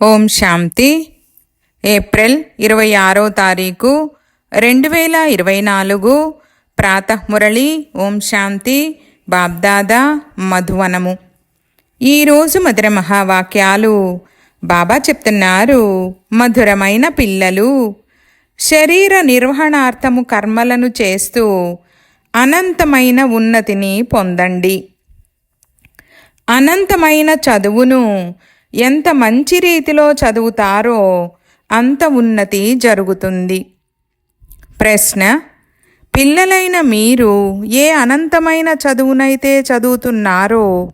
ఓం శాంతి. April ఇరవై ఆరో తారీఖు రెండు వేల ఇరవై నాలుగు ప్రాతఃమురళి ఓం శాంతి బాబ్దాదా మధువనము. ఈరోజు మధుర మహావాక్యాలు బాబా చెప్తున్నారు. మధురమైన పిల్లలు శరీర నిర్వహణార్థము కర్మలను చేస్తూ అనంతమైన ఉన్నతిని పొందండి. అనంతమైన చదువును ఎంత మంచి రీతిలో చదువుతారో అంత ఉన్నతి జరుగుతుంది. ప్రశ్న పిల్లలైన మీరు ఏ అనంతమైన చదువునైతే చదువుతున్నారో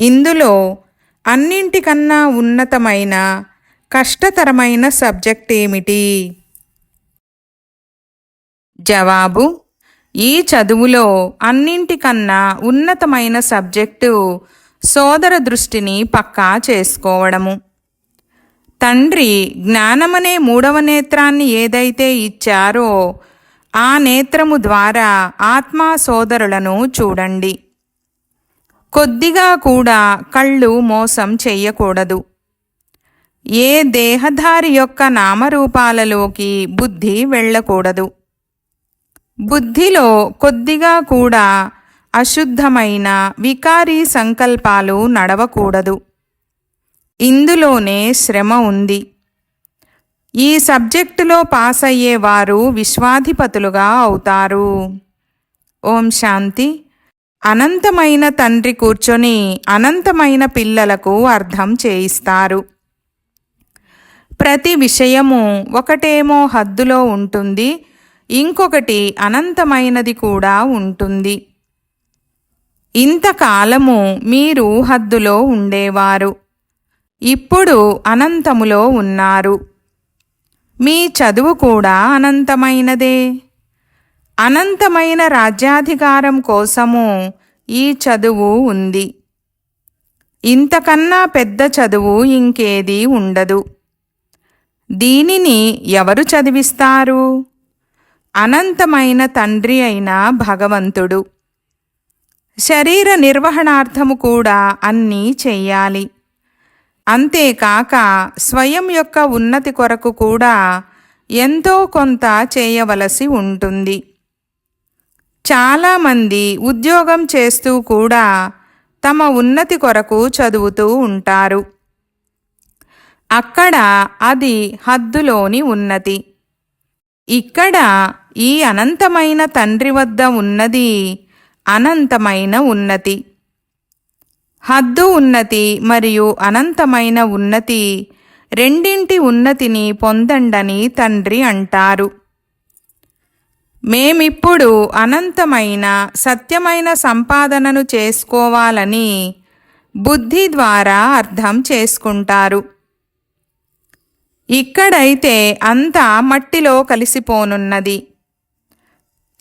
ఇందులో అన్నింటికన్నా ఉన్నతమైన కష్టతరమైన సబ్జెక్ట్ ఏమిటి? జవాబు ఈ చదువులో అన్నింటికన్నా ఉన్నతమైన సబ్జెక్టు సోదర దృష్టిని పక్కా చేసుకోవడము. తండ్రి జ్ఞానమనే మూడవ నేత్రాన్ని ఏదైతే ఇచ్చారో ఆ నేత్రము ద్వారా ఆత్మా సోదరులను చూడండి. కొద్దిగా కూడా కళ్ళు మోసం చెయ్యకూడదు. ఏ దేహధారి యొక్క నామరూపాలలోకి బుద్ధి వెళ్ళకూడదు. బుద్ధిలో కొద్దిగా కూడా అశుద్ధమైన వికారీ సంకల్పాలు నడవకూడదు. ఇందులోనే శ్రమ ఉంది. ఈ సబ్జెక్టులో పాస్ అయ్యేవారు విశ్వాధిపతులుగా అవుతారు. ఓం శాంతి. అనంతమైన తండ్రి కూర్చొని అనంతమైన పిల్లలకు అర్థం చేయిస్తారు. ప్రతి విషయము ఒకటేమో హద్దులో ఉంటుంది ఇంకొకటి అనంతమైనది కూడా ఉంటుంది. ఇంతకాలము మీరు హద్దులో ఉండేవారు. ఇప్పుడు అనంతములో ఉన్నారు. మీ చదువు కూడా అనంతమైనదే. అనంతమైన రాజ్యాధికారం కోసము ఈ చదువు ఉంది. ఇంతకన్నా పెద్ద చదువు ఇంకేది ఉండదు. దీనిని ఎవరు చదివిస్తారు? అనంతమైన తండ్రి అయిన భగవంతుడు. శరీర నిర్వహణార్థము కూడా అన్నీ చెయ్యాలి. అంతేకాక స్వయం యొక్క ఉన్నతి కొరకు కూడా ఎంతో కొంత చేయవలసి ఉంటుంది. చాలామంది ఉద్యోగం చేస్తూ కూడా తమ ఉన్నతి కొరకు చదువుతూ ఉంటారు. అక్కడ అది హద్దులోని ఉన్నతి. ఇక్కడ ఈ అనంతమైన తండ్రి వద్ద ఉన్నది అనంతమైన ఉన్నతి. హద్దు ఉన్నతి మరియు అనంతమైన ఉన్నతి రెండింటి ఉన్నతిని పొందండని తండ్రి అంటారు. మేమిప్పుడు అనంతమైన సత్యమైన సంపాదనను చేసుకోవాలని బుద్ధి ద్వారా అర్థం చేసుకుంటారు. ఇక్కడైతే అంతా మట్టిలో కలిసిపోనున్నది.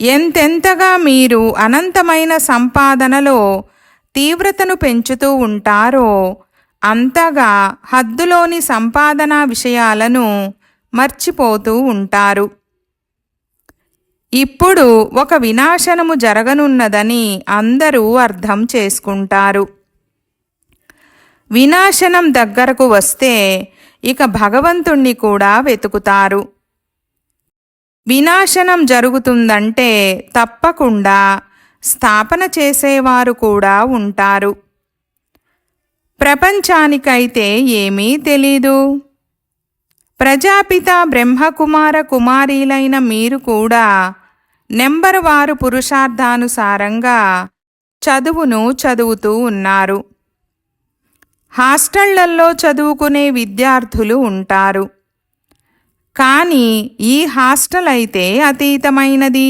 ఎంతెంతగా మీరు అనంతమైన సంపాదనలో తీవ్రతను పెంచుతూ ఉంటారో అంతగా హద్దులోని సంపాదన విషయాలను మర్చిపోతూ ఉంటారు. ఇప్పుడు ఒక వినాశనము జరగనున్నదని అందరూ అర్థం చేసుకుంటారు. వినాశనం దగ్గరకు వస్తే ఇక భగవంతుణ్ణి కూడా వెతుకుతారు. వినాశనం జరుగుతుందంటే తప్పకుండా స్థాపన చేసేవారు కూడా ఉంటారు. ప్రపంచానికైతే ఏమీ తెలీదు. ప్రజాపిత బ్రహ్మకుమార కుమారీలైన మీరు కూడా నెంబర్ వారు పురుషార్థానుసారంగా చదువును చదువుతూ ఉన్నారు. హాస్టళ్ళల్లో చదువుకునే విద్యార్థులు ఉంటారు. కానీ ఈ హాస్టల్ అయితే అతీతమైనది.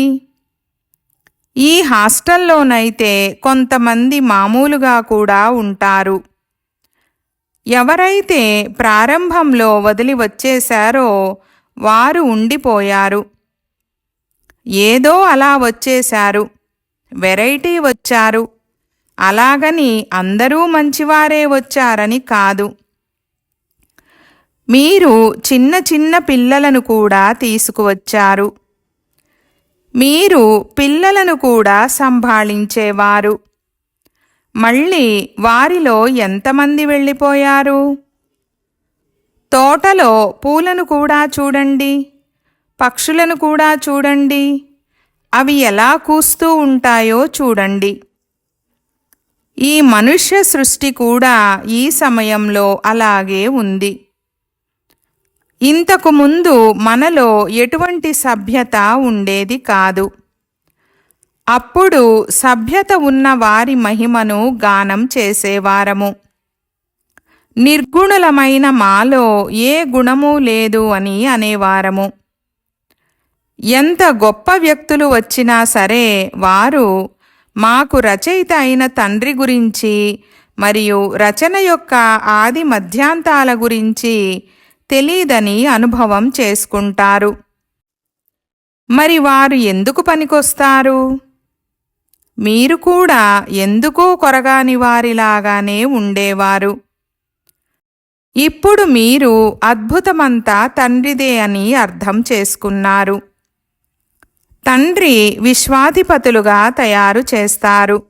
ఈ హాస్టల్లోనైతే కొంతమంది మామూలుగా కూడా ఉంటారు. ఎవరైతే ప్రారంభంలో వదిలి వచ్చేశారో వారు ఉండిపోయారు. ఏదో అలా వచ్చేశారు. వెరైటీ వచ్చారు. అలాగని అందరూ మంచివారే వచ్చారని కాదు. మీరు చిన్న చిన్న పిల్లలను కూడా తీసుకువచ్చారు. మీరు పిల్లలను కూడా సంభాళించేవారు. మళ్ళీ వారిలో ఎంతమంది వెళ్ళిపోయారు? తోటలో పూలను కూడా చూడండి పక్షులను కూడా చూడండి అవి ఎలా కూస్తూ ఉంటాయో చూడండి. ఈ మనుష్య సృష్టి కూడా ఈ సమయంలో అలాగే ఉంది. ఇంతకు ముందు మనలో ఎటువంటి సభ్యత ఉండేది కాదు. అప్పుడు సభ్యత ఉన్న వారి మహిమను గానం చేసేవారము. నిర్గుణులమైన మాలో ఏ గుణము లేదు అని అనేవారము. ఎంత గొప్ప వ్యక్తులు వచ్చినా సరే వారు మాకు రచయిత అయిన తండ్రి గురించి మరియు రచన యొక్క ఆది మధ్యాంతాల గురించి తెలీదని అనుభవం చేసుకుంటారు. మరి వారు ఎందుకు పనికొస్తారు? మీరు కూడా ఎందుకో కొరగాని వారిలాగానే ఉండేవారు. ఇప్పుడు మీరు అద్భుతమంతా తండ్రిదే అని అర్థం చేసుకున్నారు. తండ్రి విశ్వాధిపతులుగా తయారు చేస్తారు.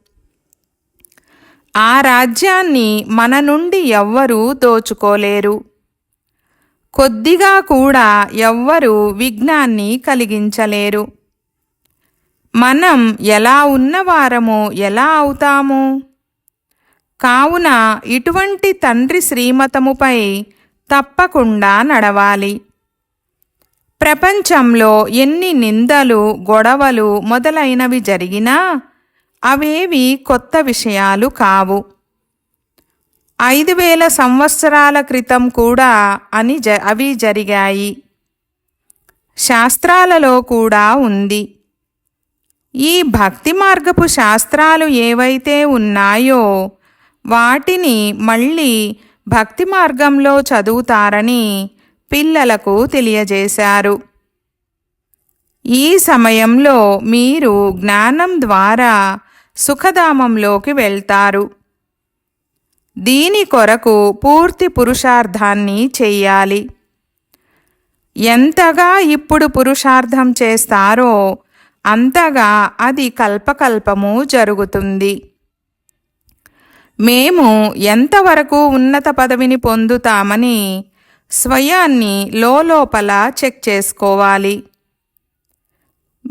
ఆ రాజ్యాన్ని మన నుండి ఎవ్వరూ దోచుకోలేరు. కొద్దిగా కూడా ఎవ్వరూ విఘ్నాన్ని కలిగించలేరు. మనం ఎలా ఉన్నవారమో ఎలా అవుతాము? కావున ఇటువంటి తండ్రి శ్రీమతముపై తప్పకుండా నడవాలి. ప్రపంచంలో ఎన్ని నిందలు గొడవలు మొదలైనవి జరిగినా అవేవి కొత్త విషయాలు కావు. ఐదు వేల సంవత్సరాల క్రితం కూడా అని జ అవి జరిగాయి. శాస్త్రాలలో కూడా ఉంది. ఈ భక్తి మార్గపు శాస్త్రాలు ఏవైతే ఉన్నాయో వాటిని మళ్ళీ భక్తి మార్గంలో చదువుతారని పిల్లలకు తెలియజేశారు. ఈ సమయంలో మీరు జ్ఞానం ద్వారా సుఖధామంలోకి వెళ్తారు. దీని కొరకు పూర్తి పురుషార్థాన్ని చెయ్యాలి. ఎంతగా ఇప్పుడు పురుషార్థం చేస్తారో అంతగా అది కల్పకల్పము జరుగుతుంది. మేము ఎంతవరకు ఉన్నత పదవిని పొందుతామని స్వయాన్ని లోపల చెక్ చేసుకోవాలి.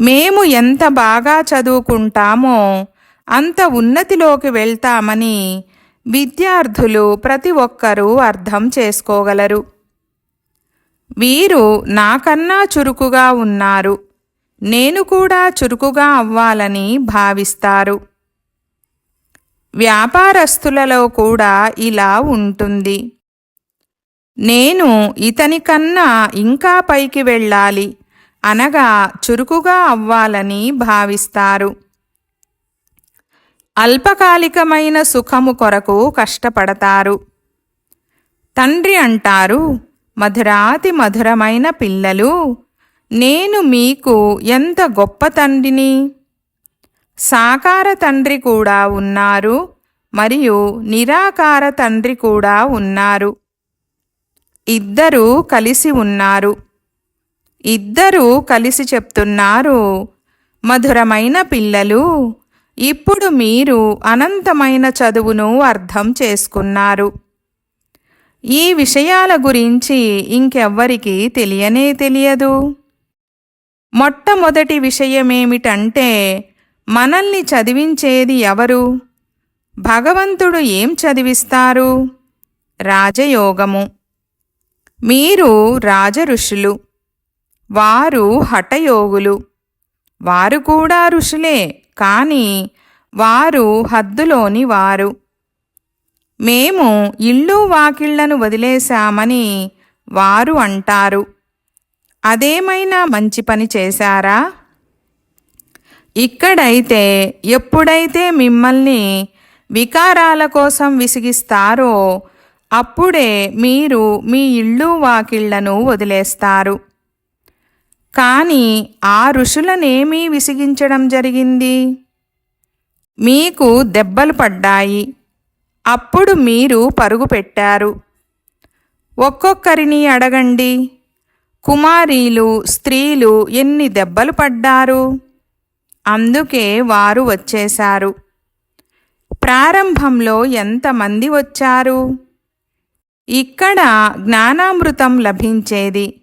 మేము ఎంత బాగా చదువుకుంటామో అంత ఉన్నతిలోకి వెళ్తామని విద్యార్థులు ప్రతి ఒక్కరూ అర్థం చేసుకోగలరు. వీరు నాకన్నా చురుకుగా ఉన్నారు. నేను కూడా చురుకుగా అవ్వాలని భావిస్తారు. వ్యాపారస్తులలో కూడా ఇలా ఉంటుంది. నేను ఇతని కన్నా ఇంకా పైకి వెళ్ళాలి అనగా చురుకుగా అవ్వాలని భావిస్తారు. అల్పకాలికమైన సుఖము కొరకు కష్టపడతారు. తండ్రి అంటారు మధురాతి మధురమైన పిల్లలు నేను మీకు ఎంత గొప్ప తండ్రిని? సాకార తండ్రి కూడా ఉన్నారు మరియు నిరాకార తండ్రి కూడా ఉన్నారు. ఇద్దరూ కలిసి ఉన్నారు. ఇద్దరూ కలిసి చెప్తున్నారు మధురమైన పిల్లలు ఇప్పుడు మీరు అనంతమైన చదువును అర్థం చేసుకున్నారు. ఈ విషయాల గురించి ఇంకెవ్వరికీ తెలియనే తెలియదు. మొట్టమొదటి విషయమేమిటంటే మనల్ని చదివించేది ఎవరు? భగవంతుడు ఏం చదివిస్తారు? రాజయోగము. మీరు రాజఋషులు. వారు హఠయోగులు. వారు కూడా ఋషులే. కానీ వారు హద్దులోని వారు. మేము ఇళ్ళు వాకిళ్ళను వదిలేశామని వారు అంటారు. అదేమైనా మంచి పని చేశారా? ఇక్కడైతే ఎప్పుడైతే మిమ్మల్ని వికారాల కోసం విసిగిస్తారో అప్పుడే మీరు మీ ఇళ్ళు వాకిళ్ళను వదిలేస్తారు. కానీ ఆ ఋషులనేమీ విసిగించడం జరిగింది? మీకు దెబ్బలు పడ్డాయి. అప్పుడు మీరు పరుగు పెట్టారు. ఒక్కొక్కరిని అడగండి. కుమారీలు స్త్రీలు ఎన్ని దెబ్బలు పడ్డారు? అందుకే వారు వచ్చేశారు. ప్రారంభంలో ఎంతమంది వచ్చారు? ఇక్కడ జ్ఞానామృతం లభించేది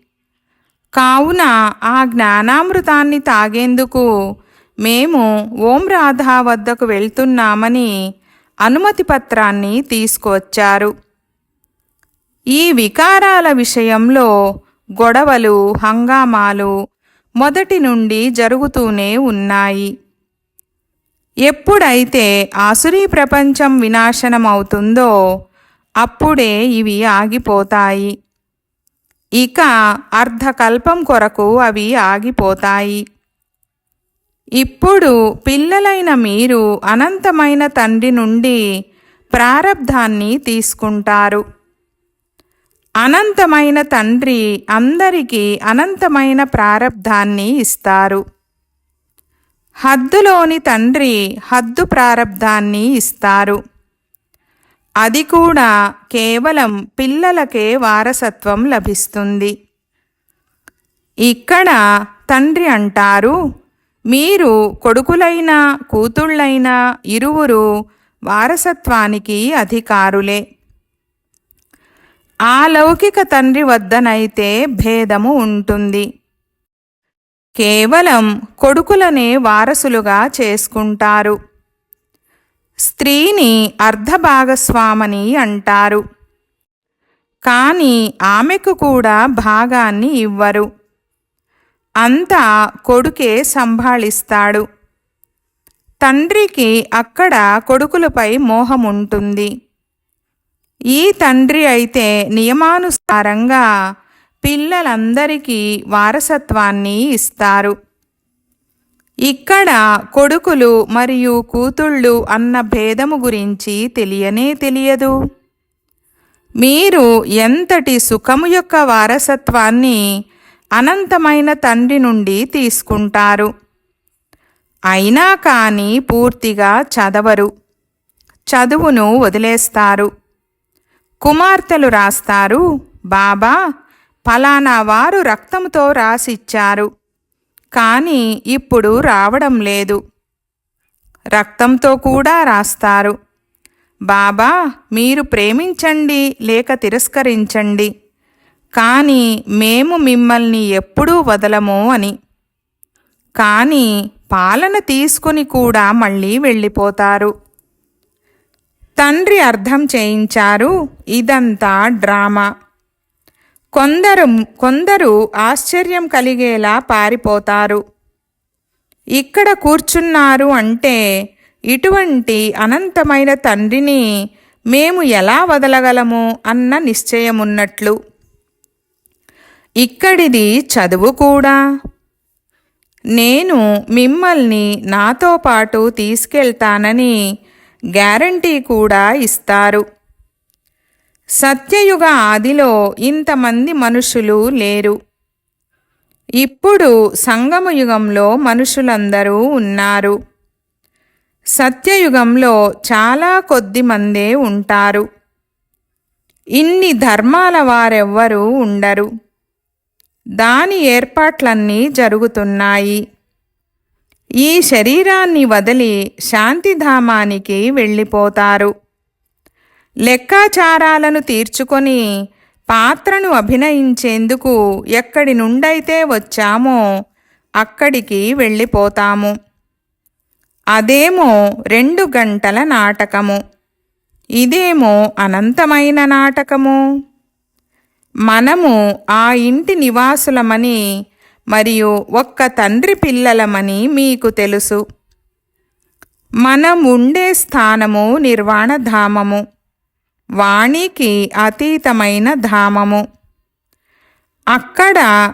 కావున ఆ జ్ఞానామృతాన్ని తాగేందుకు మేము ఓం రాధా వద్దకు వెళ్తున్నామని అనుమతి పత్రాన్ని తీసుకువచ్చారు. ఈ వికారాల విషయంలో గొడవలు హంగామాలు మొదటి నుండి జరుగుతూనే ఉన్నాయి. ఎప్పుడైతే ఆసురీ ప్రపంచం వినాశనమవుతుందో అప్పుడే ఇవి ఆగిపోతాయి. ఇక అర్ధకల్పం కొరకు అవి ఆగిపోతాయి. ఇప్పుడు పిల్లలైన మీరు అనంతమైన తండ్రి నుండి ప్రారబ్ధాన్ని తీసుకుంటారు. అనంతమైన తండ్రి అందరికీ అనంతమైన ప్రారబ్ధాన్ని ఇస్తారు. హద్దులోని తండ్రి హద్దు ప్రారబ్ధాన్ని ఇస్తారు. అది కూడా కేవలం పిల్లలకే వారసత్వం లభిస్తుంది. ఇక్కడ తండ్రి అంటారు మీరు కొడుకులైన కూతుళ్ళైన ఇరువురు వారసత్వానికి అధికారులే. ఆ లౌకిక తండ్రి వద్దనైతే భేదము ఉంటుంది. కేవలం కొడుకులనే వారసులుగా చేసుకుంటారు. స్త్రీని అర్ధభాగస్వామని అంటారు. కానీ ఆమెకు కూడా భాగాన్ని ఇవ్వరు. అంతా కొడుకే సంభాళిస్తాడు. తండ్రికి అక్కడ కొడుకులపై మోహముంటుంది. ఈ తండ్రి అయితే నియమానుసారంగా పిల్లలందరికీ వారసత్వాన్ని ఇస్తారు. ఇక్కడ కొడుకులు మరియు కూతుళ్ళు అన్న భేదము గురించి తెలియనే తెలియదు. మీరు ఎంతటి సుఖము యొక్క వారసత్వాన్ని అనంతమైన తండ్రి నుండి తీసుకుంటారు? అయినా కానీ పూర్తిగా చదవరు. చదువును వదిలేస్తారు. కుమార్తెలు రాస్తారు. బాబా ఫలానా వారు రక్తంతో రాసిచ్చారు. కానీ ఇప్పుడు రావడం లేదు. రక్తంతో కూడా రాస్తారు. బాబా మీరు ప్రేమించండి లేక తిరస్కరించండి. కానీ మేము మిమ్మల్ని ఎప్పుడూ వదలము అని. కానీ పాలన తీసుకుని కూడా మళ్ళీ వెళ్ళిపోతారు. తండ్రి అర్థం చేయించారు ఇదంతా డ్రామా. కొందరు కొందరు ఆశ్చర్యం కలిగేలా పారిపోతారు. ఇక్కడ కూర్చున్నారు అంటే ఇటువంటి అనంతమైన తండ్రిని మేము ఎలా వదలగలము అన్న నిశ్చయమున్నట్లు. ఇక్కడిది చదువు కూడా. నేను మిమ్మల్ని నాతో పాటు తీసుకెళ్తానని గ్యారంటీ కూడా ఇస్తారు. సత్యయుగ ఆదిలో ఇంతమంది మనుషులు లేరు. ఇప్పుడు సంగమ యుగంలో మనుషులందరూ ఉన్నారు. సత్యయుగంలో చాలా కొద్ది మందే ఉంటారు. ఇన్ని ధర్మాల వారెవ్వరూ ఉండరు. దాని ఏర్పాట్లన్నీ జరుగుతున్నాయి. ఈ శరీరాన్ని వదిలి శాంతిధామానికి వెళ్ళిపోతారు. లెక్కాచారాలను తీర్చుకొని పాత్రను అభినయించేందుకు ఎక్కడి నుండైతే వచ్చామో అక్కడికి వెళ్ళిపోతాము. అదేమో రెండు గంటల నాటకము. ఇదేమో అనంతమైన నాటకము. మనము ఆ ఇంటి నివాసులమని మరియు ఒక్క తండ్రి పిల్లలమని మీకు తెలుసు. మనం ఉండే స్థానము నిర్వాణధామము వాణికి అతీతమైన ధామము. అక్కడ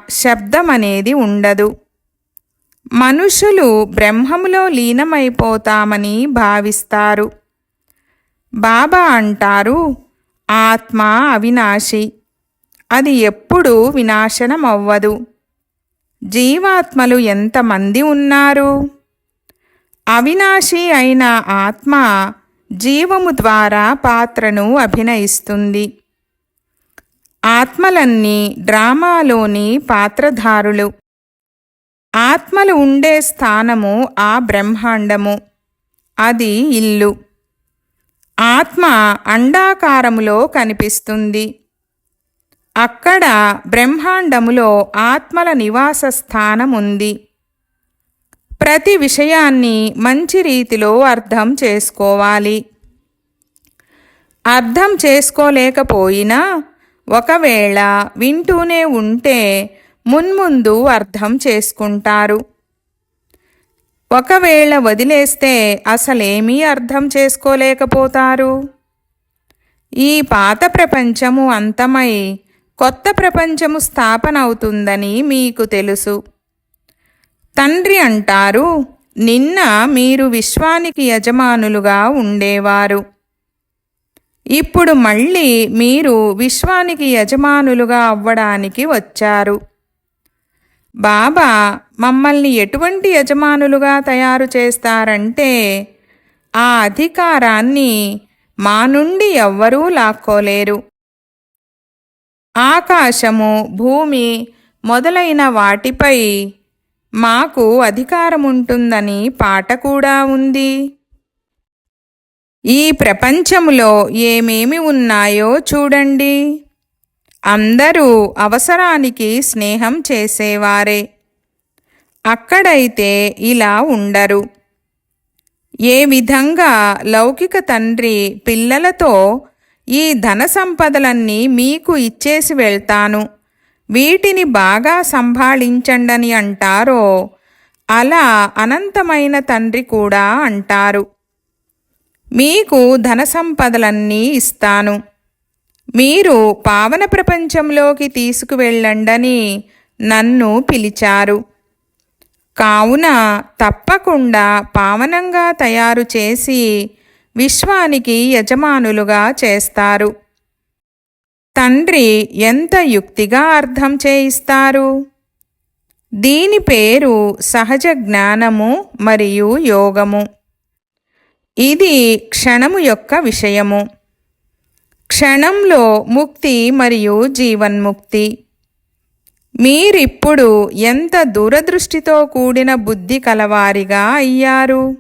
శబ్దమనేది ఉండదు. మనుషులు బ్రహ్మములో లీనమైపోతామని భావిస్తారు. బాబా అంటారు ఆత్మ అవినాశి. అది ఎప్పుడూ వినాశనమవ్వదు. జీవాత్మలు ఎంతమంది ఉన్నారు? అవినాశి అయిన ఆత్మ జీవము ద్వారా పాత్రను అభినయిస్తుంది. ఆత్మలన్నీ డ్రామాలోని పాత్రధారులు. ఆత్మలు ఉండే స్థానము ఆ బ్రహ్మాండము. అది ఇల్లు. ఆత్మ అండాకారములో కనిపిస్తుంది. అక్కడ బ్రహ్మాండములో ఆత్మల నివాస స్థానం ఉంది ప్రతి విషయాన్ని మంచి రీతిలో అర్థం చేసుకోవాలి. అర్థం చేసుకోలేకపోయినా ఒకవేళ వింటూనే ఉంటే మున్ముందు అర్థం చేసుకుంటారు. ఒకవేళ వదిలేస్తే అసలేమీ అర్థం చేసుకోలేకపోతారు. ఈ పాత ప్రపంచము అంతమై కొత్త ప్రపంచము స్థాపన అవుతుందని మీకు తెలుసు. తండ్రి అంటారు నిన్న మీరు విశ్వానికి యజమానులుగా ఉండేవారు. ఇప్పుడు మళ్ళీ మీరు విశ్వానికి యజమానులుగా అవ్వడానికి వచ్చారు. బాబా మమ్మల్ని ఎటువంటి యజమానులుగా తయారు చేస్తారంటే ఆ అధికారాన్ని మా నుండి ఎవ్వరూ లాక్కోలేరు. ఆకాశము భూమి మొదలైన వాటిపై మాకు అధికారముంటుందని పాట కూడా ఉంది. ఈ ప్రపంచములో ఏమేమి ఉన్నాయో చూడండి. అందరూ అవసరానికి స్నేహం చేసేవారే. అక్కడైతే ఇలా ఉండరు. ఏ విధంగా లౌకిక తండ్రి పిల్లలతో ఈ ధన సంపదలన్నీ మీకు ఇచ్చేసి వెళ్తాను. వీటిని బాగా సంభాళించండని అంటారో అలా అనంతమైన తండ్రి కూడా అంటారు. మీకు ధన సంపదలన్నీ ఇస్తాను. మీరు పావన ప్రపంచంలోకి తీసుకువెళ్ళండని నన్ను పిలిచారు. కావున తప్పకుండా పావనంగా తయారు చేసి విశ్వానికి యజమానులుగా చేస్తారు. తండ్రి ఎంత యుక్తిగా అర్థం చేయిస్తారు? దీని పేరు సహజ జ్ఞానము మరియు యోగము. ఇది క్షణము యొక్క విషయము. క్షణంలో ముక్తి మరియు జీవన్ముక్తి. మీరిప్పుడు ఎంత దూరదృష్టితో కూడిన బుద్ధి కలవారిగా అయ్యారు?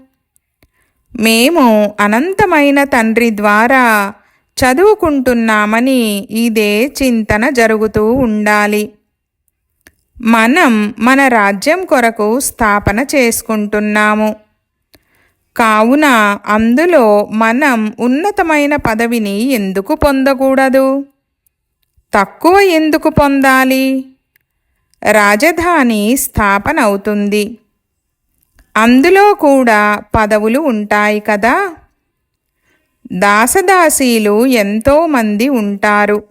మేము అనంతమైన తండ్రి ద్వారా చదువుకుంటున్నామని ఇదే చింతన జరుగుతూ ఉండాలి. మనం మన రాజ్యం కొరకు స్థాపన చేసుకుంటున్నాము. కావున అందులో మనం ఉన్నతమైన పదవిని ఎందుకు పొందకూడదు? తక్కువ ఎందుకు పొందాలి? రాజధాని స్థాపన అవుతుంది. అందులో కూడా పదవులు ఉంటాయి కదా. దాసదాసీలు ఎంతోమంది ఉంటారు.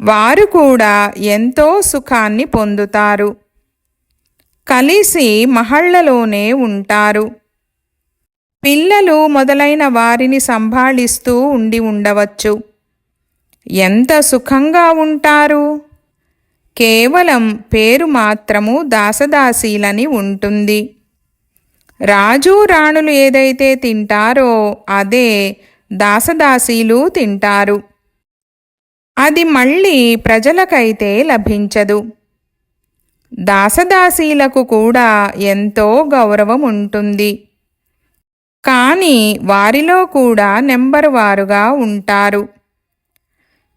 వారు కూడా ఎంతో సుఖాన్ని పొందుతారు. కలిసి మహళ్ళలోనే ఉంటారు. పిల్లలు మొదలైన వారిని సంభాళిస్తూ ఉండి ఉండవచ్చు. ఎంత సుఖంగా ఉంటారు? కేవలం పేరు మాత్రము దాసదాసీలని ఉంటుంది. రాజు రాణులు ఏదైతే తింటారో అదే దాసదాసీలు తింటారు. అది మళ్ళీ ప్రజలకైతే లభించదు. దాసదాసీలకు కూడా ఎంతో గౌరవం ఉంటుంది. కానీ వారిలో కూడా నెంబర్ వారుగా ఉంటారు.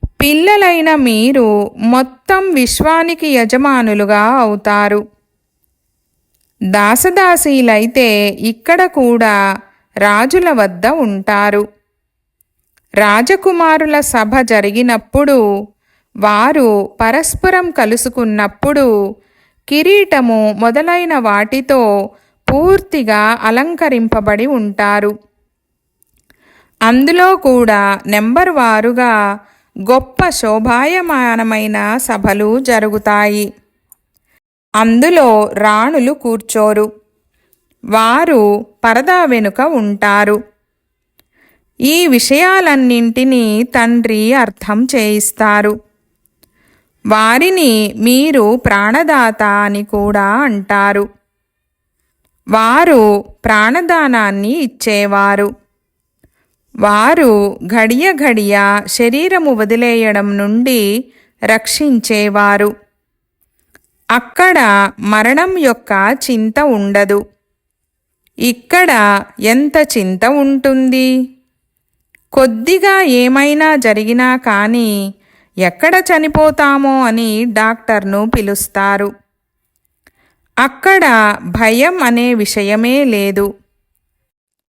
పిల్లలైన మీరు మొత్తం విశ్వానికి యజమానులుగా అవుతారు. దాసదాసీలైతే ఇక్కడ కూడా రాజుల వద్ద ఉంటారు. రాజకుమారుల సభ జరిగినప్పుడు వారు పరస్పరం కలుసుకున్నప్పుడు కిరీటము మొదలైన వాటితో పూర్తిగా అలంకరింపబడి ఉంటారు. అందులో కూడా నెంబర్ వారుగా గొప్ప శోభాయమానమైన సభలు జరుగుతాయి. అందులో రాణులు కూర్చోరు. వారు పరదా వెనుక ఉంటారు. ఈ విషయాలన్నింటినీ తండ్రి అర్థం చేయిస్తారు. వారిని మీరు ప్రాణదాత అని కూడా అంటారు. వారు ప్రాణదానాన్ని ఇచ్చేవారు. వారు ఘడియ ఘడియ శరీరము వదిలేయడం నుండి రక్షించేవారు. అక్కడ మరణం యొక్క చింత ఉండదు. ఇక్కడ ఎంత చింత ఉంటుంది? కొద్దిగా ఏమైనా జరిగినా కానీ ఎక్కడ చనిపోతామో అని డాక్టర్ను పిలుస్తారు. అక్కడ భయం అనే విషయమే లేదు.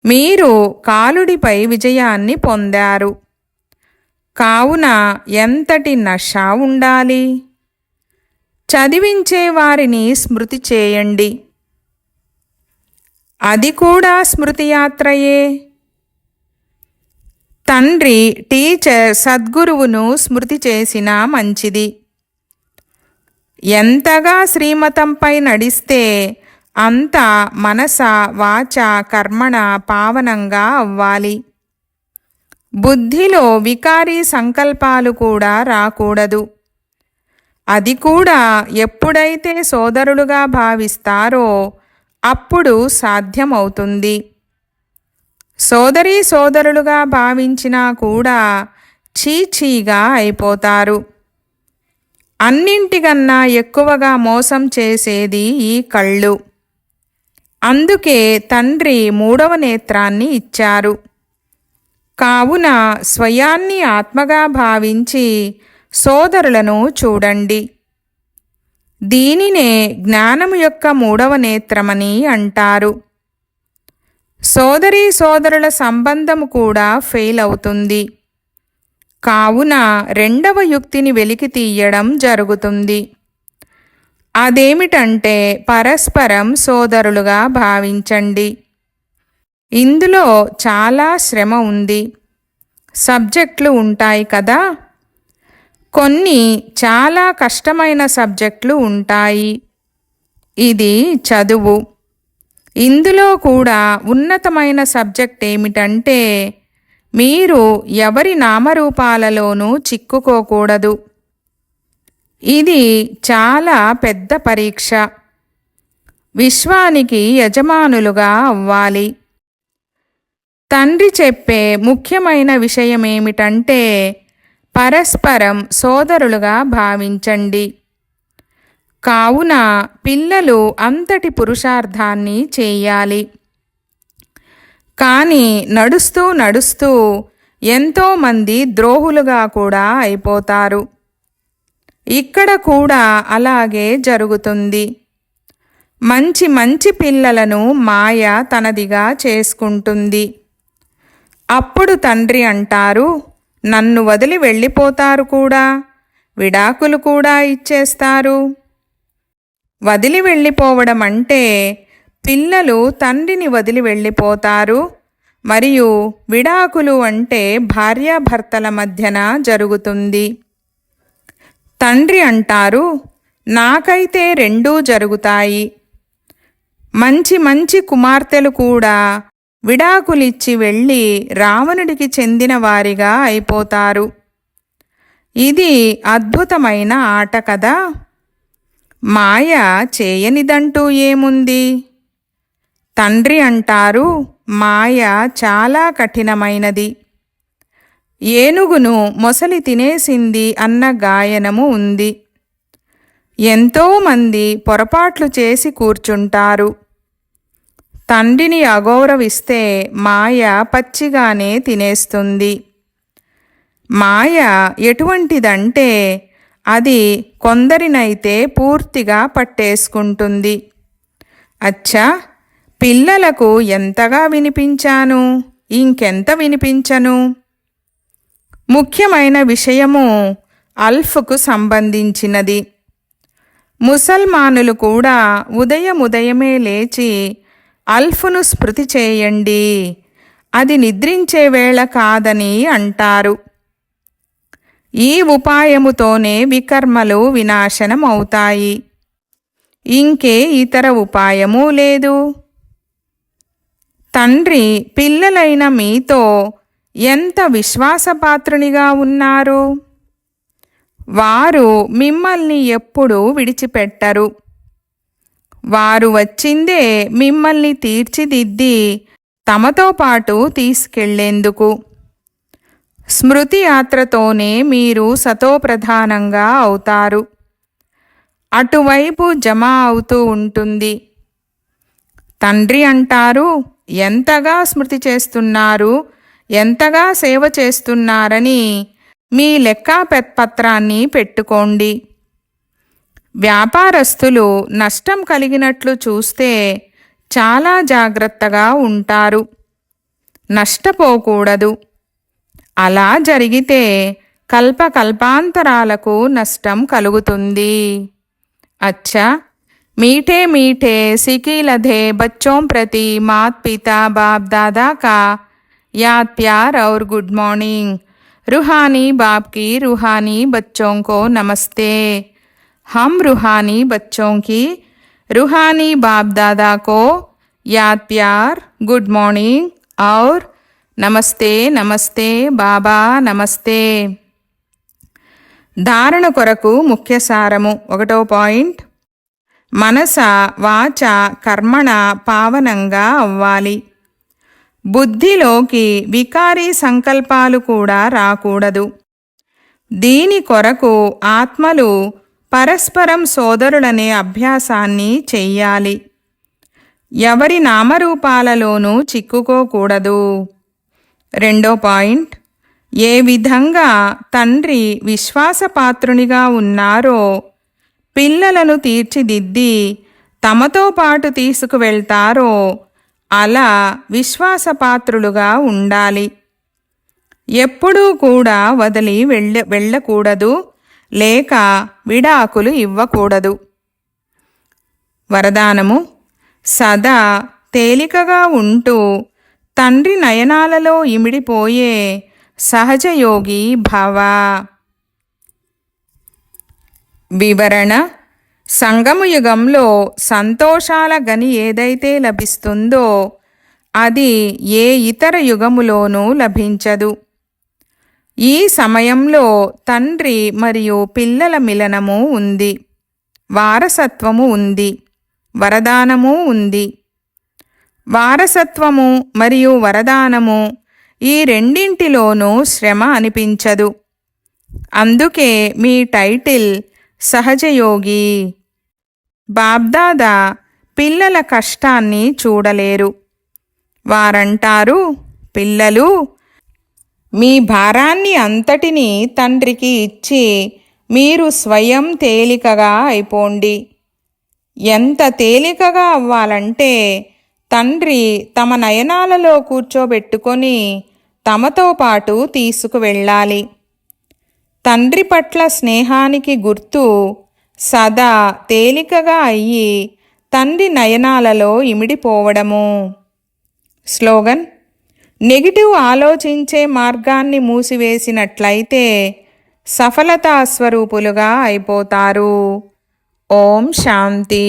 మీరు కాలుడిపై విజయాన్ని పొందారు. కావున ఎంతటి నష ఉండాలి? చదివించే వారిని స్మృతి చేయండి. అది కూడా స్మృతి యాత్రయే. తండ్రి టీచర్ సద్గురువును స్మృతి చేసినా మంచిది. ఎంతగా శ్రీమతంపై నడిస్తే అంత మనస వాచ కర్మణ పావనంగా అవ్వాలి. బుద్ధిలో వికారీ సంకల్పాలు కూడా రాకూడదు. అది కూడా ఎప్పుడైతే సోదరులుగా భావిస్తారో అప్పుడు సాధ్యమవుతుంది. సోదరీ సోదరులుగా భావించినా కూడా చీచీగా అయిపోతారు. అన్నింటికన్నా ఎక్కువగా మోసం చేసేది ఈ కళ్ళు. అందుకే తండ్రి మూడవ నేత్రాన్ని ఇచ్చారు. కావున స్వయాన్ని ఆత్మగా భావించి సోదరులను చూడండి. దీనినే జ్ఞానము యొక్క మూడవ నేత్రమని అంటారు. సోదరీ సోదరుల సంబంధము కూడా ఫెయిల్ అవుతుంది. కావున రెండవ యుక్తిని వెలికి తీయడం జరుగుతుంది. అదేమిటంటే పరస్పరం సోదరులుగా భావించండి. ఇందులో చాలా శ్రమ ఉంది. సబ్జెక్టులు ఉంటాయి కదా. కొన్ని చాలా కష్టమైన సబ్జెక్టులు ఉంటాయి. ఇది చదువు. ఇందులో కూడా ఉన్నతమైన సబ్జెక్ట్ ఏమిటంటే మీరు ఎవరి నామరూపాలలోనూ చిక్కుకోకూడదు. ఇది చాలా పెద్ద పరీక్ష. విశ్వానికి యజమానులుగా అవ్వాలి. తండ్రి చెప్పే ముఖ్యమైన విషయమేమిటంటే పరస్పరం సోదరులుగా భావించండి. కావున పిల్లలు అంతటి పురుషార్థాన్ని చేయాలి. కానీ నడుస్తూ నడుస్తూ ఎంతోమంది ద్రోహులుగా కూడా అయిపోతారు. ఇక్కడ కూడా అలాగే జరుగుతుంది. మంచి మంచి పిల్లలను మాయ తనదిగా చేసుకుంటుంది. అప్పుడు తండ్రి అంటారు నన్ను వదిలి వెళ్ళిపోతారు కూడా. విడాకులు కూడా ఇచ్చేస్తారు. వదిలి వెళ్ళిపోవడం అంటే పిల్లలు తండ్రిని వదిలి వెళ్ళిపోతారు. మరియు విడాకులు అంటే భార్యాభర్తల మధ్యన జరుగుతుంది. తండ్రి అంటారు నాకైతే రెండూ జరుగుతాయి. మంచి మంచి కుమార్తెలు కూడా విడాకులిచ్చి వెళ్ళి రావణుడికి చెందిన వారిగా అయిపోతారు. ఇది అద్భుతమైన ఆట కదా. మాయ చేయనిదంటూ ఏముంది? తండ్రి అంటారు మాయ చాలా కఠినమైనది. ఏనుగును మొసలి తినేసింది అన్న గాయనము ఉంది. ఎంతోమంది పొరపాట్లు చేసి కూర్చుంటారు. తండ్రిని అగౌరవిస్తే మాయ పచ్చిగానే తినేస్తుంది. మాయ ఎటువంటిదంటే అది కొందరినైతే పూర్తిగా పట్టేసుకుంటుంది. అచ్చా! పిల్లలకు ఎంతగా వినిపించాను? ఇంకెంత వినిపించను? ముఖ్యమైన విషయము అల్ఫ్కు సంబంధించినది. ముసల్మానులు కూడా ఉదయం ఉదయమే లేచి అల్ఫ్ను స్మృతి చేయండి. అది నిద్రించే వేళ కాదని అంటారు. ఈ ఉపాయముతోనే వికర్మలు వినాశనం అవుతాయి ఇంకే ఇతర ఉపాయమూ లేదు. తండ్రి పిల్లలైన మీతో ఎంత విశ్వాసపాత్రునిగా ఉన్నారు? వారు మిమ్మల్ని ఎప్పుడూ విడిచిపెట్టరు. వారు వచ్చిందే మిమ్మల్ని తీర్చిదిద్ది తమతో పాటు తీసుకెళ్ళేందుకు స్మృతి యాత్రతోనే మీరు సతోప్రధానంగా అవుతారు. అటువైపు జమ అవుతూ ఉంటుంది. తండ్రి అంటారు ఎంతగా స్మృతి చేస్తున్నారు ఎంతగా సేవ చేస్తున్నారని మీ లెక్కా పత్రాన్ని పెట్టుకోండి. వ్యాపారస్తులు నష్టం కలిగినట్లు చూస్తే చాలా జాగ్రత్తగా ఉంటారు నష్టపోకూడదు అలా జరిగితే కల్పకల్పాంతరాలకు నష్టం కలుగుతుంది అచ్చా मीठे मीठे सिकी लधे बच्चों प्रति मात पिता बाप दादा का याद प्यार और गुड मॉर्निंग रूहानी बाप की रूहानी बच्चों को नमस्ते हम रूहानी बच्चों की रूहानी बाप दादा को याद प्यार गुड मॉर्निंग और నమస్తే నమస్తే బాబా నమస్తే ధారణ కొరకు ముఖ్య సారము ఒకటో పాయింట్ మనస వాచ కర్మణ పావనంగా అవ్వాలి బుద్ధిలోకి వికారీ సంకల్పాలు కూడా రాకూడదు దీని కొరకు ఆత్మలు పరస్పరం సోదరులనే అభ్యాసాన్ని చెయ్యాలి. ఎవరి నామరూపాలలోనూ చిక్కుకోకూడదు. రెండో పాయింట్ ఏ విధంగా తండ్రి విశ్వాసపాత్రునిగా ఉన్నారో పిల్లలను తీర్చిదిద్ది తమతో పాటు తీసుకువెళ్తారో అలా విశ్వాసపాత్రులుగా ఉండాలి. ఎప్పుడూ కూడా వదిలి వెళ్ళ వెళ్ళకూడదు. లేక విడాకులు ఇవ్వకూడదు. వరదానము సదా తేలికగా ఉంటూ తండ్రి నయనాలలో ఇమిడిపోయే సహజయోగి భవ. వివరణ సంగమయుగంలో సంతోషాల గని ఏదైతే లభిస్తుందో అది ఏ ఇతర యుగములోనూ లభించదు. ఈ సమయంలో తండ్రి మరియు పిల్లల మిలనము ఉంది. వారసత్వము ఉంది. వరదానము ఉంది. వారసత్వము మరియు వరదానము ఈ రెండింటిలోనూ శ్రమ అనిపించదు. అందుకే మీ టైటిల్ సహజయోగి. బాబ్దాదా పిల్లల కష్టాన్ని చూడలేరు. వారంటారు పిల్లలు మీ భారాన్ని అంతటినీ తండ్రికి ఇచ్చి మీరు స్వయం తేలికగా అయిపోండి. ఎంత తేలికగా అవ్వాలంటే తండ్రి తమ నయనాలలో కూర్చోబెట్టుకొని తమతో పాటు తీసుకువెళ్ళాలి. తండ్రి పట్ల స్నేహానికి గుర్తు సదా తేలికగా అయ్యి తండ్రి నయనాలలో ఇమిడిపోవడము. స్లోగన్ నెగిటివ్ ఆలోచించే మార్గాన్ని మూసివేసినట్లయితే సఫలతా స్వరూపులుగా అయిపోతారు. ఓం శాంతి.